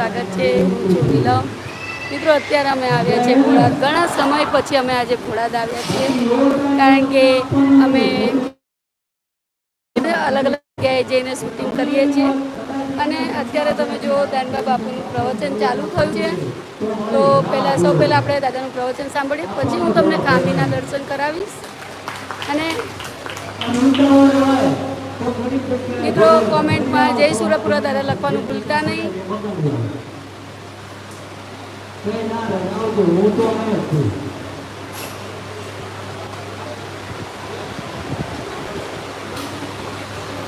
સ્વાગત છે હું છું નીલમ. મિત્રો, અત્યારે અમે આવ્યા છીએ ભોળાદ ઘણા સમય પછી અમે આજે ભોળાદ આવ્યા છીએ. કારણ કે અમે અલગ અલગ જગ્યાએ જઈને શૂટિંગ કરીએ છીએ. અને અત્યારે તમે જુઓ, દાનબા બાપુનું પ્રવચન ચાલુ થયું છે. તો પહેલાં, સૌ પહેલાં આપણે દાદાનું પ્રવચન સાંભળીએ. પછી હું તમને કામીના દર્શન કરાવીશ. અને મિત્રો કોમેન્ટમાં જય સુરપુરા દાદા લખવાનું ભૂલતા નહીં.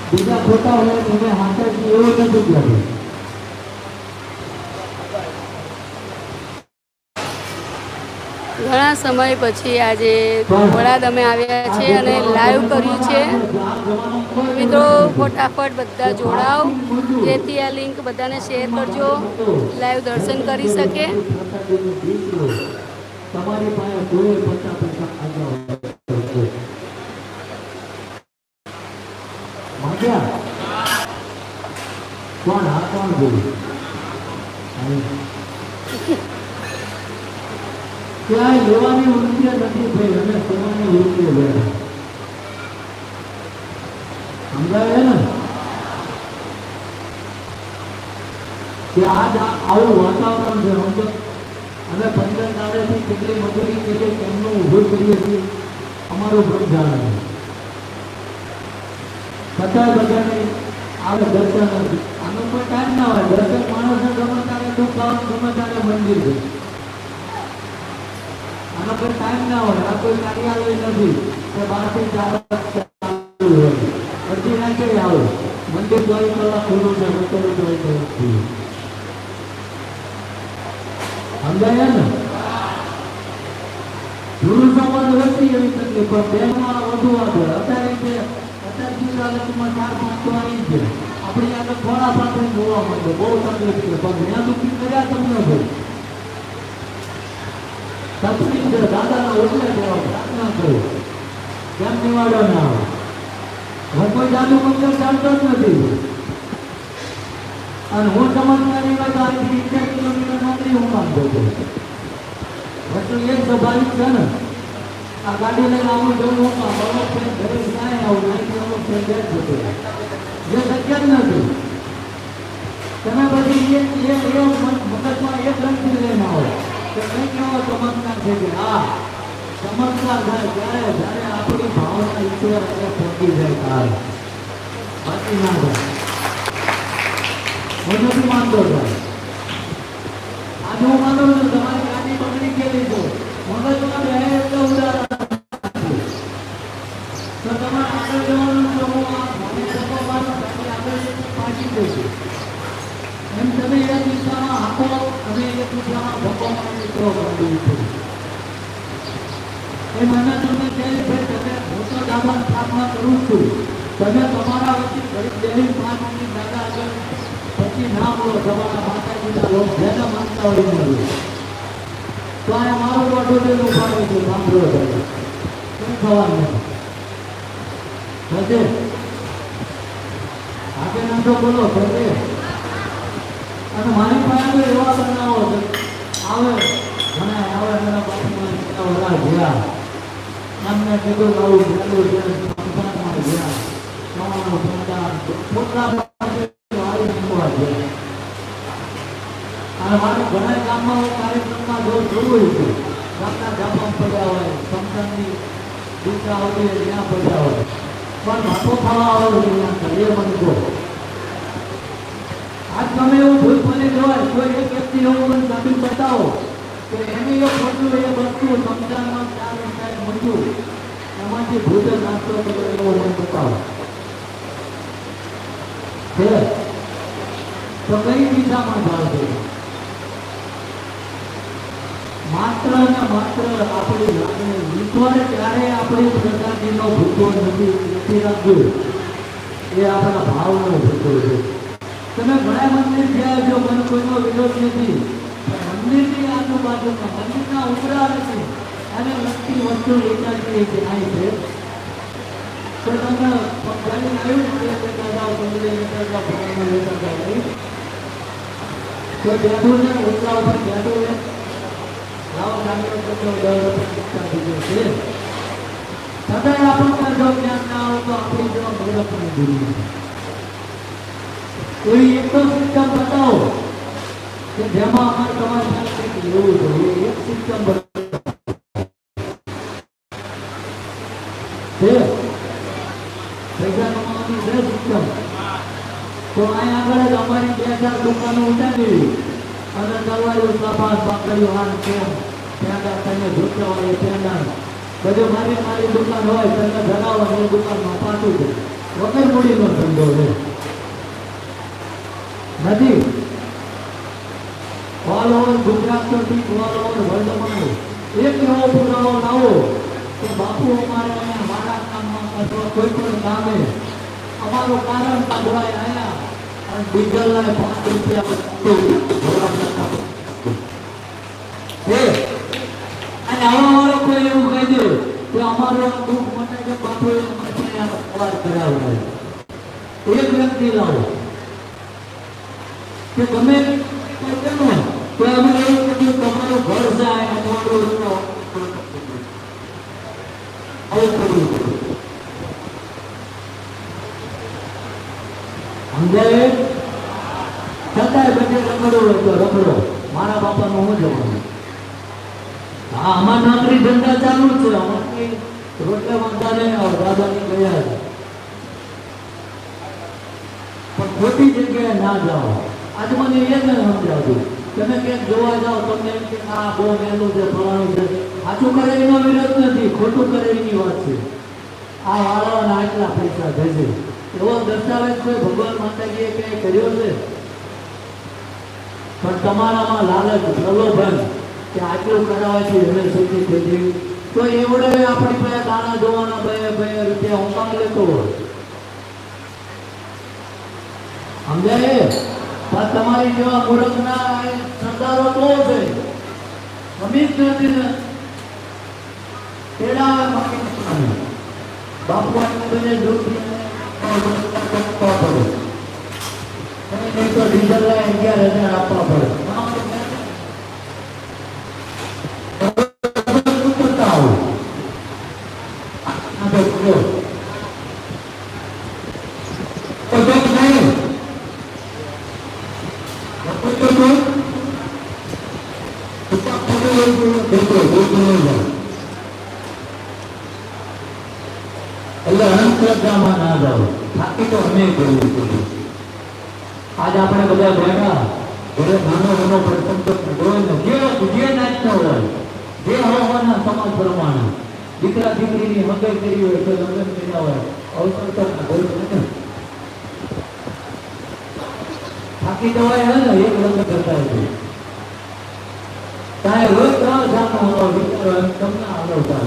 બીજા ખોટા હોય તમે હાથે એવું નથી કહેવું ઘણા સમય પછી આજે વડાદ અમે આવ્યા છીએ અને લાઈવ કર્યું છે. મિત્રો, ફટાફટ બધા જોડાઓ. જેથી આ લિંક બધાને શેર કરજો. લાઈવ દર્શન કરી શકે. કોણ આ, કોણ જોયું ક્યાંય લેવાની નથી ભાઈ. અમે તમારી વૃત્તિ લેવા સમજાય ને? કે આજ આવું વાતાવરણ છે. સમજો અમે પંદર દાડેથી કેટલી મજૂરી કરીએ કરીએ છીએ, અમારું છે. છતાં બધાને આવે દર્શન નથી કોઈ ટાઈમ ના હોય. દર્શન માણસને ગમે ત્યારે, દુઃખ આવે ગમે ત્યારે મંદિર છે આનો કોઈ ટાઈમ હોય. અત્યારે અત્યારે જીવડાલકમાં ચાર પાંચ છે, આપણે આગળ થોડા જોવા મળે. બહુ તકલીફ પણ મેં દુઃખી કર્યા તમને ભાઈ. છે, દાદાના ઓટલે દેવા પ્રાર્થના કરો. કેમ નિવાડો ના આવે? હું કોઈ જાદુ મંત્ર ચાલતો જ નથી. અને હું ચમત્કારી હોય તો અહીંથી કિલોમીટર નોકરી હું માંગતો છું. વસ્તુ એ સ્વાભાવિક છે ને. આ ગાડી લઈને આવું જવું હું અમુક છે ઘરે ક્યાંય આવું અમુક છે બે જ જતો જે શક્ય જ નથી. તમે પછી એ એ મગજમાં એક રંગથી લઈને આવો. કે કંઈક એવો ચમત્કાર છે કે હા ચમત્કાર થાય ત્યારે જ્યારે આપણી ભાવના ઈશ્વર આગળ પહોંચી જાય ત્યારે બાકી ના થાય હું નથી માનતો સાહેબ આજે હું માનું છું તમારી ગાડી પકડી ગયેલી છે મગજમાં બે એટલે ઉદાહરણ તો તમારે આગળ જવાનું છે હું આ મને ધક્કો મારો ગાડી આગળ જઈને પાછી જશે એમ તમે એક દિશામાં હાંકો અને એક દિશામાં ધક્કો નીકળો ગાડી એ મને તમે કહે છે તમે હું તો સ્થાપના કરું છું. તમે તમારા વચ્ચે ગરીબ દેવી પાંચ દાદા આગળ પછી ના બોલો. તમારા માતાજીના લોક જેને માનતા હોય એને તો આ મારું મોઢું જેવું ઉપાડું છું, સાંભળો તમે. શું થવાનું નથી. આગળ નાખો બોલો થશે અને મારી પાસે એવા બનાવો છે. આવે. ઘણા આવે એના બાપુમાં કેટલા બધા ગયા. એમને કીધું આવું ગયેલું છે સંસારમાં ગયા. તમારો પોતા પોતા ઘણા ગામમાં હું ગામમાં પડ્યા હોય, સંતાનની દીકરા હોય, ત્યાં પડ્યા હોય. પણ ભાતો ખાવા આવે છે ત્યાં મને કહો. આજ તમે એવું ભૂલ મને જોવાય કોઈ એક વ્યક્તિ એવું મને સાબિત બતાવો. માત્ર ને માત્ર આપણી લાગણી ત્યારે આપણી પ્રજાતિનો ભૂતો નથી નથી રાખજો એ આપણા ભાવનો ભૂતો છે તમે ઘણા મંદિર ગયા છો મને કોઈનો વિરોધ નથી મંદિરની આજુબાજુમાં મંદિરના ઉમરા છે અને લગતી વસ્તુ વેચાતી છે થાય છે તો તમે ગાડી આવ્યું ને લેતા જાઓ મંદિરે લેતા જાઓ ભગવાનને લેતા જાઓ નહીં બેઠું છે ને ઉપર બેઠું છે લાવો ડાક્ટર તમને દસ શિક્ષા દીધું છે છતાંય આપણને જો ના આવે તો આપણી જેવા એવી એક તો સિસ્ટમ બતાવો મારી મારી દુકાન હોય તને ધરાવો એ દુકાનમાં પાછું છે વગર મૂડીનો ધંધો છે. નથી? ઓલ ગુજરાત ગુજરાતનો ઠીક વર્ધમાન એક નવો પુરાવો લાવો કે બાપુ અમારે અહીંયા મારા કામમાં અથવા કોઈ પણ કામે અમારું કારણ કાઢવાય આવ્યા અને ડીઝલના પાંચ રૂપિયા અને આવા કોઈ એવું કહી દે કે અમારું દુઃખ મને કે બાપુ અવાજ કરાવડાય એક વ્યક્તિ લાવો. કે તમે કોઈ કેમ તો અમે એવું કીધું તમારું ઘર છે આ તમારું આવું કરવું પડે. સમજાય છતાંય બધે રખડો હોય તો રખડો મારા બાપાનું હું જવાનું હા અમાર નોકરી ધંધા ચાલુ જ છે અમારે કઈ રોટલા વાંધા નહીં આવે દાદાની ગયા છે પણ ખોટી જગ્યાએ ના જાઓ આજે મને એ જ સમજાવતું તમે ક્યાંક જોવા જાઓ તમને આ બહુ વહેલું છે ફલાણું છે, સાચું કરે એનો વિરોધ નથી, ખોટું કરે એની વાત છે. આ વાળાના આટલા પૈસા જશે એવો દસ્તાવેજ કોઈ ભગવાન માતાજીએ ક્યાંય કર્યો છે? પણ તમારામાં લાલચ, પ્રલોભન કે આટલું કરાવવાથી છે સુધી થઈ ગયું તો એવડે આપણી પાસે દાણા જોવાના બે બે રૂપિયા હું કામ લેતો હોય. સમજાય? પણ તમારી જેવા મૂર્ખના એ સરદારો બહુ છે. અમિત નથી પેલા બાપુ બધે જોખી તો ડીઝલ ના અગિયાર આપવા પડે શું કરતા આવો? આ તો જો. તો જો નહીં. લખો તો જો. ઉપર પડે એવું કોઈ દેખો, દેખો નહીં જાય. એટલે અંધશ્રદ્ધામાં ના જાઓ બાકી તો અમે કરવું પડે આજ આપણે બધા બેઠા ભલે નાનો નાનો પ્રસંગ તો હોય જે જે નાચતો હોય, જે હવાના સમાજ પ્રમાણે. દીકરા દીકરીની મગજ કરી હોય તો લગ્ન કર્યા હોય, અવસર તો કોઈ નથી થાકી જવાય હે ને, એક લગ્ન કરતા હોય તારે રોજ ત્રણ જાતનો હતો વિચારો એમ તમને આવડતા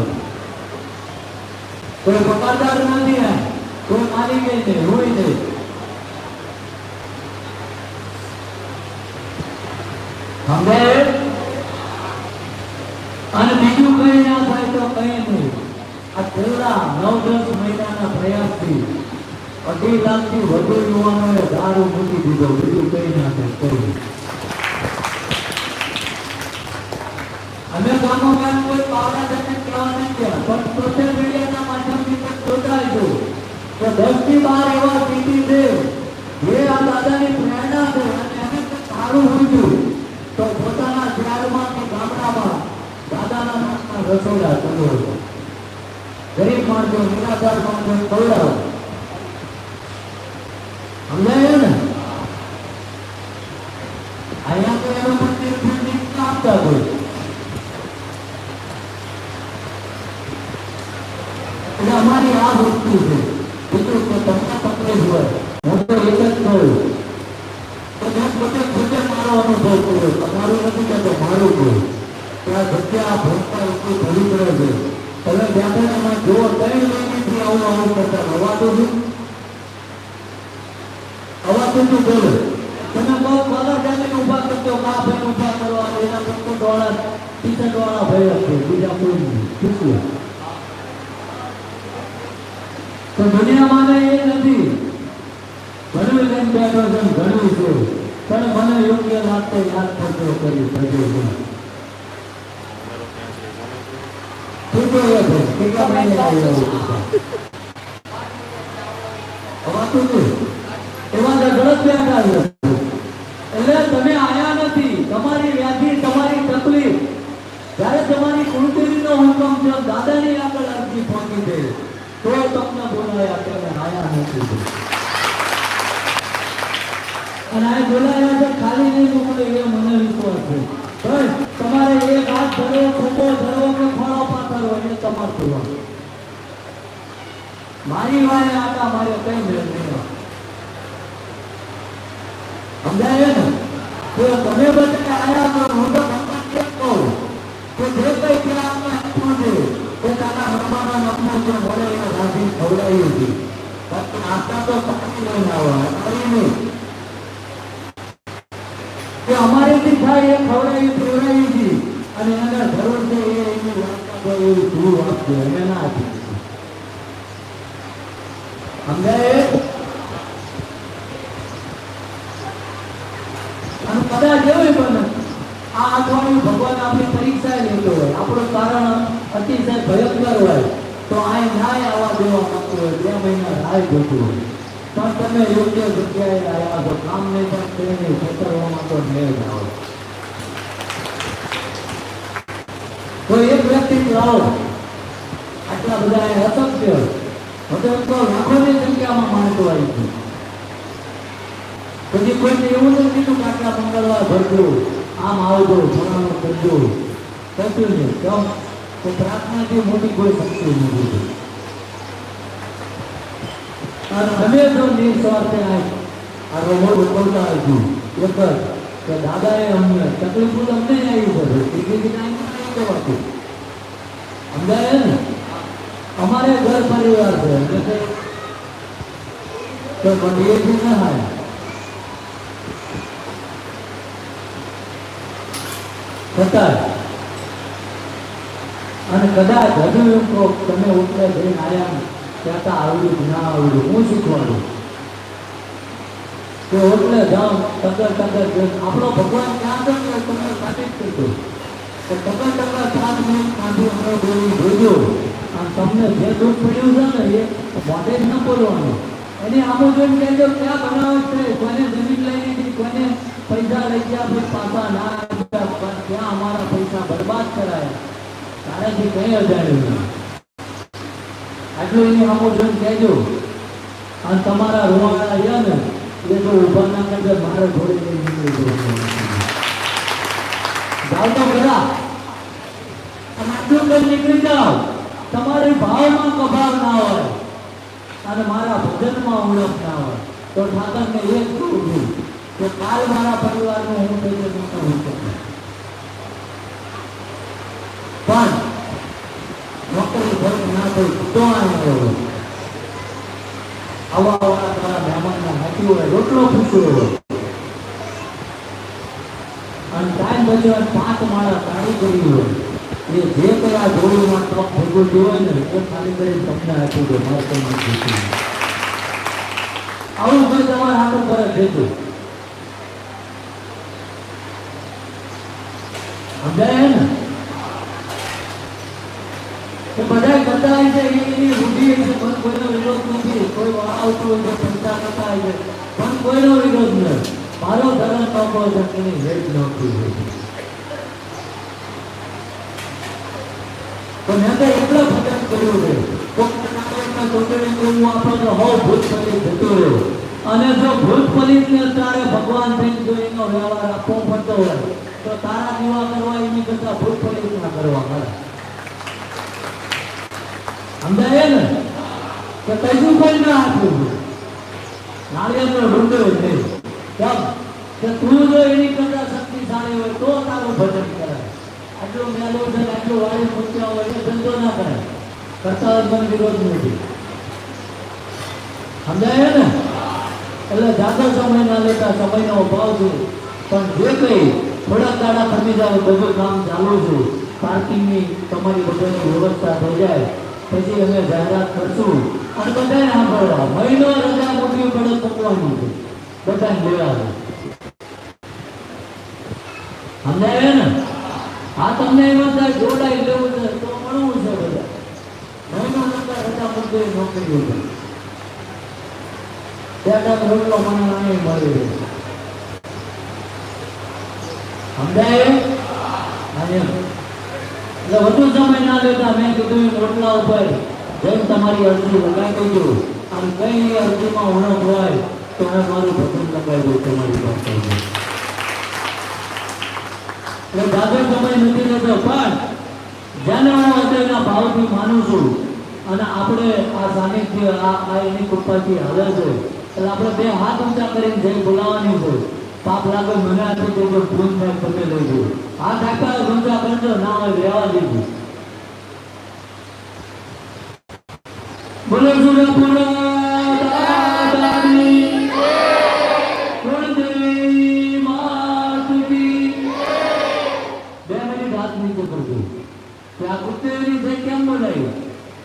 કોઈ પગારદાર નથી કોઈ માલિક નહીં હોય નહીં સમજાય અને બીજું કઈ ના થાય તો કઈ નહીં. આ છેલ્લા નવ દસ મહિનાના પ્રયાસથી અઢી લાખથી વધુ યુવાનોએ દારૂ મૂકી દીધો. બીજું કઈ ના થાય, કઈ અમે કોનો કામ કોઈ પાવડા જઈને કહેવા નથી ગયા, પણ સોશિયલ મીડિયાના માધ્યમથી પણ જોતા છો. તો દસથી બાર એવા સીટી છે, જે આ દાદાની પ્રેરણા છે અને એને સારું મૂક્યું તો પોતાના શહેરમાં કે ગામડામાં દાદાના નામના રસોડા ચાલુ હતો ગરીબ માણસો નિરાધાર માણસો ખવડાવો. સમજાય? અનુભવ કર્યો. તમારું નથી કહેતો, મારું કહું ત્યાં જગ્યા આ ભણતા એટલું પડે છે. તમે વ્યાપારમાં જો કઈ મહિનેથી આવું આવું કરતા અવાતો છું? અવાતો શું બોલો. તમે બહુ બધા જાણીને ઊભા કરતો કા ભાઈ ઊભા કરવા એના લોકો દોડા ટીચર વાળા ભાઈ હશે બીજા કોઈ નહીં. શું તો દુનિયામાં એ નથી. ઘણું લઈને બેઠો છે ઘણું છે. યોગ્ય લાગતો યાદ કરતો કરી કહે છે. આવ્યો એટલે તમે આયા નથી. તમારી વ્યાધિ, તમારી તકલીફ. જ્યારે તમારી કુળદેવીનો હુકમ છે, દાદાની આગળ અરજી પહોંચી છે તો તમને બોલાયા તમે આયા નથી. અને આ બોલાયા છે ખાલી નહીં મોકલે એ મને વિશ્વાસ છે. પણ તમારે એક હાથ ધરો ખોટો ધરો કે ફળો પાથરો એ તમારે જોવાનું મારી વારે આટા મારે કઈ મેળ નહીં. સમજાય ને? તો તમે બધા આયા તો હું તો કહું? કે જે કઈ ત્યાં આપણે આપવું છે તો તારા હનુમાનના નમવું છે મળે, એને રાજી ખવડાવી હતી બાકી તો પાણી નહીં આવવા નહીં કે અમારેથી થાય એ ખવડાવી પીવડાવી હતી અને એના જરૂર છે એ એની વાર્તા તો એવું ધૂળ આપજો, એને ના આપી સમજાય? અને કદાચ એવું બને આ અઠવાડિયું ભગવાન આપણી પરીક્ષા લેતો હોય. આપણું કારણ અતિશય ભયંકર હોય. તો આ ન્યાય આવવા દેવા માંગતો હોય. બે મહિના રાહ જોતું હોય. પણ તમે યોગ્ય જગ્યાએ આવ્યા છો કામ નહીં પણ તેને છેતરવામાં તો મેળ જ લાવો આટલા બધા એ અસત્ય હવે તો લાખોની સંખ્યામાં માણસો આવી છે પછી કોઈને એવું નથી કીધું કે આટલા મંગળવાર ભરજો, આમ આવજો, ફલાણું કરજો. કશું નહીં. કેમ? તો પ્રાર્થનાથી મોટી કોઈ શક્તિ નથી અને અમે તો નિસ્વાર્થે આ રોબોટ ઉકળતા હતું એક જ. કે દાદાએ અમને તકલીફ અમને આવી પડે બીજી કાંઈ કહેવાતું. અમારે ઘર પરિવાર છે, એટલે તો પણ ના થાય. છતાં અને કદાચ હજુ એમ કહો તમે ઉપરે જઈને આવ્યા ત્યાં તો આવડ્યું ના આવડ્યું? હું શીખવાનું કે ઓટલે જાઓ ટકર ટકર આપણો ભગવાન ક્યાં તમને સાચી જ કીધું. કે ટકર ટકર સાત મિનિટ કાઢી અમે બોલી જોજો અને તમને જે દુઃખ પડ્યું છે ને એ મોઢે જ ન બોલવાનું. એની આમો જોઈને કહેજો ક્યાં બનાવે છે? કોને જમીન લઈ લીધી? કોને પૈસા લઈ ગયા? પછી પાછા ના આપ્યા, પણ ત્યાં અમારા પૈસા બરબાદ કરાયા. તારાથી કઈ અજાણ્યું આટલું એની આમો જોઈને કહેજો. અને તમારા રૂવાડા રહ્યા ને એ તો ઊભા ના કરજે મારે થોડી લઈ નીકળી. જાઓ તો ખરા અને આટલું કરી નીકળી જાઓ તમારી ભાવમાં કભાવ ના હોય અને મારા ભજનમાં ઉણપ ના હોય તો ઠાકરને એ જ કહું છું કે કાલ મારા પરિવારનું હું થઈ જશે તો હું કરું. પણ નોકરી ફરક ના થઈ તો આવ્યો આવા વાળા તારા મહેમાનના હાથી હોય રોટલો પૂછ્યો હોય અને પાંચ માળા તાળી કરી હોય એ જે કઈ આ ટ્રક ભેગું જોવાય ને, એ ખાલી કરી તમને છે, મારે તમને આવું કોઈ તમારે હાથો કરે ભેગું સમજાય બધા પણ કોઈનો વિરોધ કોઈ હોય છે છે. પણ કોઈનો છે કે એની હેઠ નહોતી હોય. તો મેં તો એટલો ભજન કર્યું છે. કોકના કોકડીને હું આપણો તો ભૂત પલિત જતો રહ્યો. અને જો ભૂત પલિતને તારે ભગવાન થઈને જો એનો વ્યવહાર આપવો પડતો હોય, તો તારા એની કરતા ભૂત પલિત ના કરવા મળે ને? કે કશું કોઈ ના આપ્યું. નાળિયેરનો ઢૂંઢો જ નહીં કેમ? એની શક્તિશાળી હોય તો તારું ભજન કરે આટલો હોય કરતા મને વિરોધ નથી. સમજાય સમય ના લેતા છે. પણ જે કંઈ થોડાક દાડા જાય બધું કામ ચાલુ છે, પાર્કિંગની તમારી બધાની વ્યવસ્થા થઈ જાય, પછી અમે જાહેરાત કરશું. અને બધાને સાંભળવા, મહિનો રજા મોટી પડે મૂકવાની છે બધાને બોલાવે સમજાય ને? આ તમને એમ થાય, જોડાઈ લેવું છે, તો મળવું છે બધા. મહિનો નંબર રજા મુદ્દે નોકરીઓ છે ત્યાં રોટલો મને નહીં મળી સમજાય? એટલે વધુ સમય ના લેતા મેં કીધું રોટલા ઉપર જેમ તમારી અરજી લગાવી દેજો. આમ કઈ અરજીમાં ઉણપ હોય, તો હું મારું ભજન લગાવી દઉં તમારી પાસે. બે હાથ ઊંચા કરીને જઈ બોલાવવાની છે. પાપ લાગે, મને હાથ આપ્યા, ઊંચા કરજો, ના હોય રહેવા દેજો. બોલો સુરપુરા કે આ કુળદેવીની કેમ બોલાવી?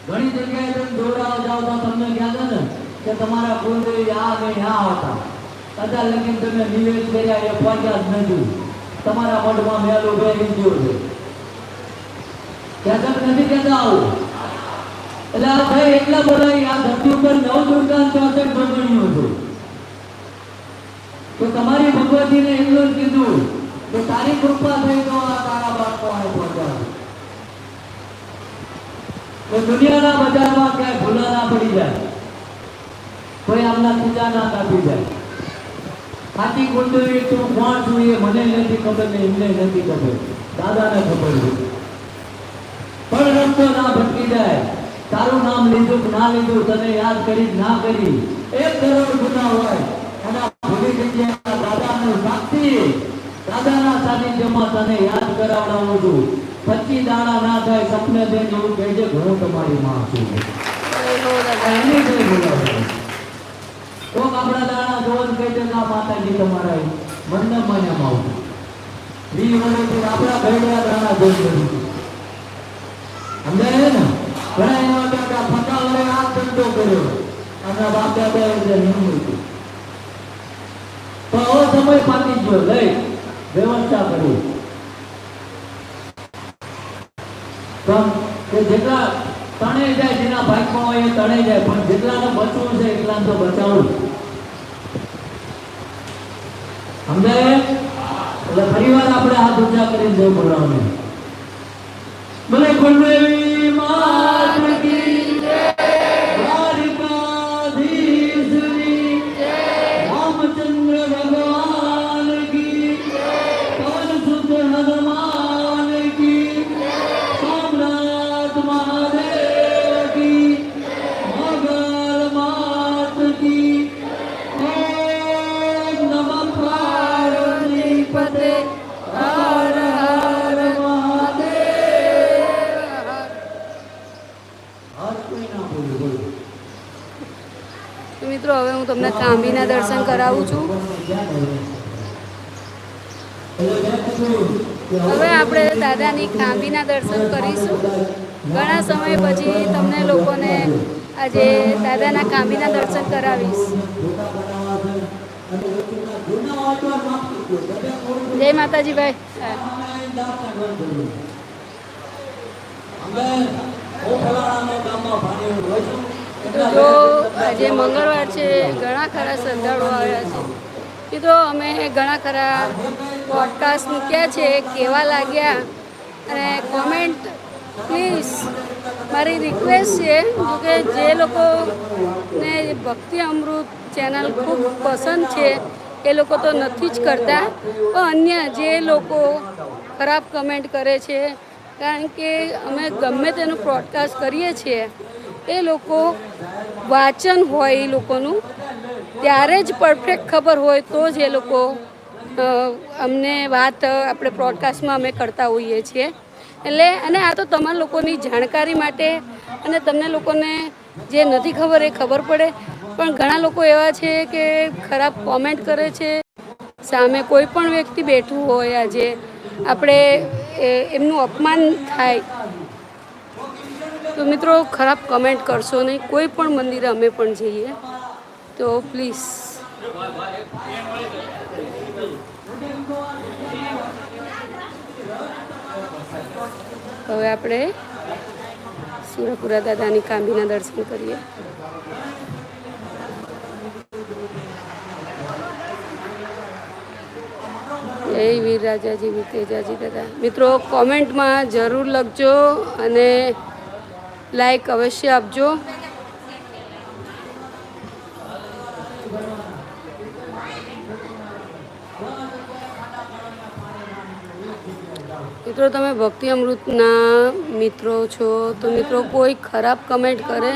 ઘણી જગ્યાએ તમે દોડાવા જાઓ તો તમને ખ્યાલ ને કે તમારા કુલદેવી આ ને આ હતા. કદાચ લગીન તમે નિવેદ કર્યા એ પહોંચ્યા જ નથી. તમારા મઢમાં મેલ બેસી ગયો છે. કહેતા તમે નથી કહેતા આવું? એટલે આ ભાઈ એટલા બોલાવી આ ધરતી ઉપર નવ દુર્ગા ચોસઠ ભગવણીઓ છે તો તમારી ભગવતીને એટલું જ કીધું કે તારી કૃપા થઈ તો આ તારા બાળકો અહીં પહોંચ્યા તો દુનિયાના બજારમાં ક્યાંય ભૂલા ના પડી જાય. કોઈ આમના પૂજા ના કાપી જાય. હાથી કુંડળી તું કોણ છું એ મને નથી ખબર ને એમને નથી ખબર. દાદાને ખબર છે. પણ રસ્તો ના ભટકી જાય. તારું નામ લીધું ના લીધું તને યાદ કરી ના કરી, એક કરોડ ગુના હોય. અને ભૂલી જગ્યાએ દાદાનું સાક્ષી. દાદાના સાનિધ્યમાં તને યાદ કરાવડાવું છું. પચી દાણા ના થાય, સપને દે એવું કહેજે કે હું તમારી માં છું. એની કઈ બોલાવે. કોક આપણા દાણા જોવાનું કહે છે, ના, માતાજી, તમારા મંડપ માન્યામાં આવું વી વર્ષથી આપણા ભેડ્યા દાણા જોઈ લીધું સમજાય ને? ઘણા એવા આ ફટા વડે આ ધંધો કર્યો. આપણા બાપ દાદા એ જે નિયમ હતું પણ સમય પાકી ગયો. લઈ, વ્યવસ્થા કરી પણ કે જેટલા તણે જાય જેના ભાગમાં હોય એ તણે જાય, પણ જેટલાને બચવું છે એટલાને તો બચાવવું. સમજાય એટલે ફરીવાર આપણે હાથ ઊંચા કરીને જવું બોલાવવાનું ભલે કુળદેવી માત તમને કાંબીના દર્શન કરાવું છું. હવે આપણે દાદાની કાંબીના દર્શન કરીશું. ઘણા સમય પછી તમને લોકોને આજે દાદાના કામીના દર્શન કરાવીશ. જય માતાજી ભાઈ. તો આજે મંગળવાર છે, ઘણા ખરા શ્રદ્ધાળુઓ આવ્યા છે. એ તો અમે ઘણા ખરા પોડકાસ્ટ મૂક્યા છે, કેવા લાગ્યા? અને કોમેન્ટ પ્લીઝ મારી રિક્વેસ્ટ છે જો કે જે લોકોને ભક્તિ અમૃત ચેનલ ખૂબ પસંદ છે, એ લોકો તો નથી જ કરતા. પણ અન્ય જે લોકો ખરાબ કમેન્ટ કરે છે, કારણ કે અમે ગમે તેનું પ્રોડકાસ્ટ કરીએ છીએ એ લોકો વાંચન હોય એ લોકોનું, ત્યારે જ પરફેક્ટ ખબર હોય તો જ એ લોકો અમને વાત આપણે પ્રોડકાસ્ટમાં અમે કરતા હોઈએ છીએ. એટલે, અને આ તો તમારા લોકોની જાણકારી માટે અને તમને લોકોને જે નથી ખબર એ ખબર પડે. પણ ઘણા લોકો એવા છે કે ખરાબ કોમેન્ટ કરે છે. સામે કોઈ પણ વ્યક્તિ બેઠું હોય આજે, આપણે એમનું અપમાન થાય તો મિત્રો, ખરાબ કમેન્ટ કરશો નહીં. કોઈ પણ મંદિરે અમે પણ જઈએ. તો પ્લીઝ હવે આપણે સુરપુરા દાદાની કાંબીના દર્શન કરીએ. જય વીર રાજાજી વિતેજાજી દાદા. મિત્રો કોમેન્ટમાં જરૂર લખજો અને લાઈક અવશ્ય આપજો. મિત્રો, તમે ભક્તિ અમૃતના મિત્રો છો, તો મિત્રો, કોઈ ખરાબ કમેન્ટ કરે,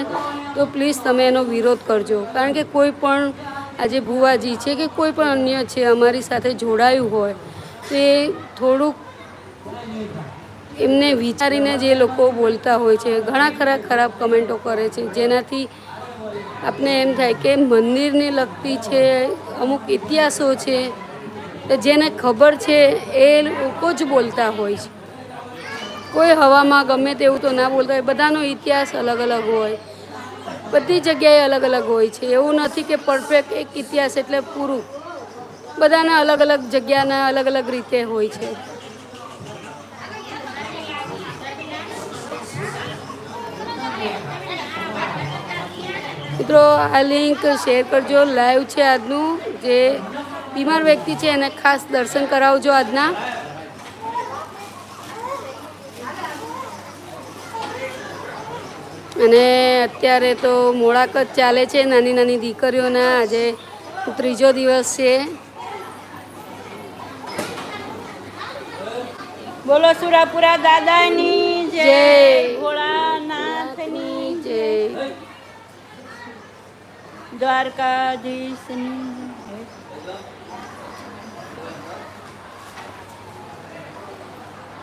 તો પ્લીઝ તમે એનો વિરોધ કરજો. કારણ કે કોઈ પણ આજે ભુવાજી છે કે કોઈ પણ અન્ય છે, અમારી સાથે જોડાયું હોય, તે થોડુંક એમને વિચારીને જે લોકો બોલતા હોય છે, ઘણા ખરા ખરાબ કમેન્ટો કરે છે, જેનાથી આપને એમ થાય કે મંદિરને લગતી છે, અમુક ઇતિહાસો છે જેને ખબર છે એ લોકો જ બોલતા હોય છે. કોઈ હવામાં ગમે તેવું તો ના બોલતા હોય, બધાનો ઇતિહાસ અલગ અલગ હોય, બધી જગ્યાએ અલગ અલગ હોય છે. એવું નથી કે પરફેક્ટ એક ઇતિહાસ એટલે પૂરું. બધાના અલગ અલગ જગ્યાના અલગ અલગ રીતે હોય છે. મિત્રો આ લિંક શેર કરજો. લાઈવ છે આજનું. જે બીમાર વ્યક્તિ છે એને ખાસ દર્શન કરાવજો આજના. અને અત્યારે તો મોડાક જ ચાલે છે. નાની નાની દીકરીઓના આજે ત્રીજો દિવસ છે. બોલો સુરાપુરા દાદાની જય જય. ભોળાનાથની. જે દ્વારકાધીશની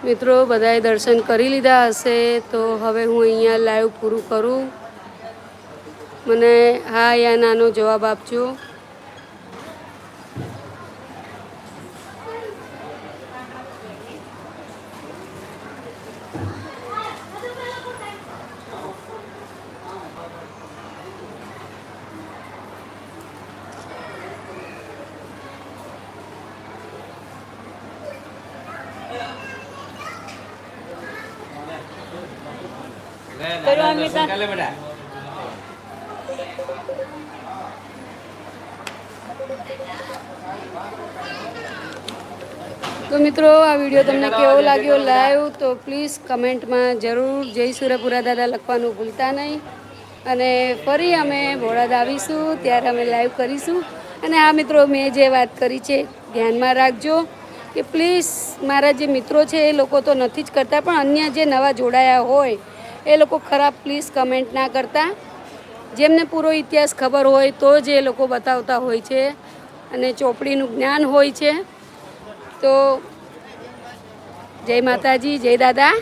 મિત્રો, બધાએ દર્શન કરી લીધા હશે, તો હવે હું અહીંયા લાઈવ પૂરું કરું. મને હા યા નાનો જવાબ આપજો. કરો અમિતા તો મિત્રો આ વીડિયો તમને કેવો લાગ્યો લાઈવ તો પ્લીઝ કમેન્ટમાં જરૂર જય સુરપુરા દાદા લખવાનું ભૂલતા નહીં. અને ફરી અમે ભોળાદ આવીશું ત્યારે અમે લાઈવ કરીશું. અને આ મિત્રો મેં જે વાત કરી છે ધ્યાનમાં રાખજો કે પ્લીઝ મારા જે મિત્રો છે એ લોકો તો નથી જ કરતા પણ અન્ય જે નવા જોડાયા હોય એ લોકો ખરાબ પ્લીઝ કમેન્ટ ના કરતા. જેમને પૂરો ઇતિહાસ ખબર હોય તો જ એ લોકો બતાવતા હોય છે અને ચોપડીનું જ્ઞાન હોય છે. તો જય માતાજી, જય દાદા.